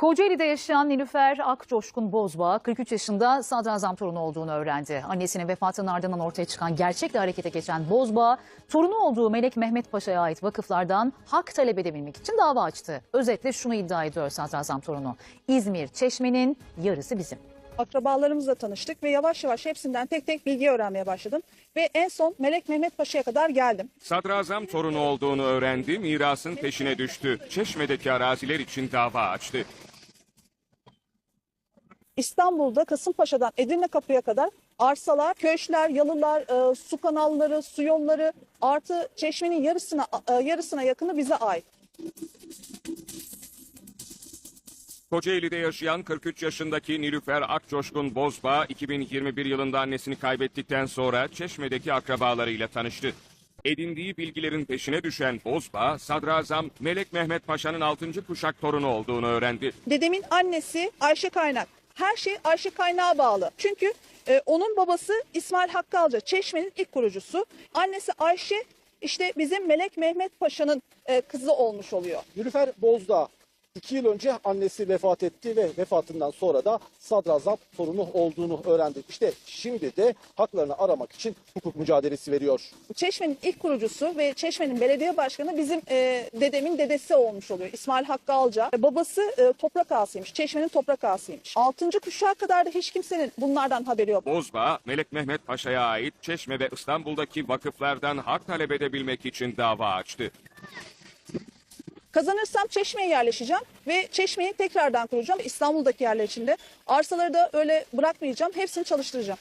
Kocaeli'de yaşayan Nilüfer Akcoşkun Bozbağ 43 yaşında sadrazam torunu olduğunu öğrendi. Annesinin vefatının ardından ortaya çıkan gerçekle harekete geçen Bozbağ, torunu olduğu Melek Mehmet Paşa'ya ait vakıflardan hak talep edebilmek için dava açtı. Özetle şunu iddia ediyor sadrazam torunu. İzmir, Çeşme'nin yarısı bizim. Akrabalarımızla tanıştık ve yavaş yavaş hepsinden tek tek bilgi öğrenmeye başladım. Ve en son Melek Mehmet Paşa'ya kadar geldim. Sadrazam torunu olduğunu öğrendi, mirasın peşine düştü. Çeşme'deki araziler için dava açtı. İstanbul'da Kasımpaşa'dan Edirne Kapı'ya kadar arsalar, köşkler, yalılar, e, su kanalları, su yolları artı çeşmenin yarısına e, yarısına yakını bize ait. Kocaeli'de yaşayan 43 yaşındaki Nilüfer Akcoşkun Bozbağ 2021 yılında annesini kaybettikten sonra Çeşme'deki akrabalarıyla tanıştı. Edindiği bilgilerin peşine düşen Bozbağ, Sadrazam Melek Mehmet Paşa'nın 6. kuşak torunu olduğunu öğrendi. Dedemin annesi Ayşe Kaynak. Her şey Ayşe Kaynak'a bağlı. Çünkü e, onun babası İsmail Hakkı Alca, Çeşme'nin ilk kurucusu. Annesi Ayşe işte bizim Melek Mehmet Paşa'nın e, kızı olmuş oluyor. Nilüfer Bozdağ iki yıl önce annesi vefat etti ve vefatından sonra da sadrazam torunu olduğunu öğrendi. İşte şimdi de haklarını aramak için hukuk mücadelesi veriyor. Çeşme'nin ilk kurucusu ve Çeşme'nin belediye başkanı bizim e, dedemin dedesi olmuş oluyor. İsmail Hakkı Alca. E, babası e, toprak ağasıymış. Çeşme'nin toprak ağasıymış. Altıncı kuşağa kadar da hiç kimsenin bunlardan haberi yok. Bozbağ, Melek Mehmet Paşa'ya ait Çeşme ve İstanbul'daki vakıflardan hak talep edebilmek için dava açtı. Kazanırsam Çeşme'ye yerleşeceğim ve Çeşme'yi tekrardan kuracağım. İstanbul'daki yerler içinde. Arsaları da öyle bırakmayacağım. Hepsini çalıştıracağım.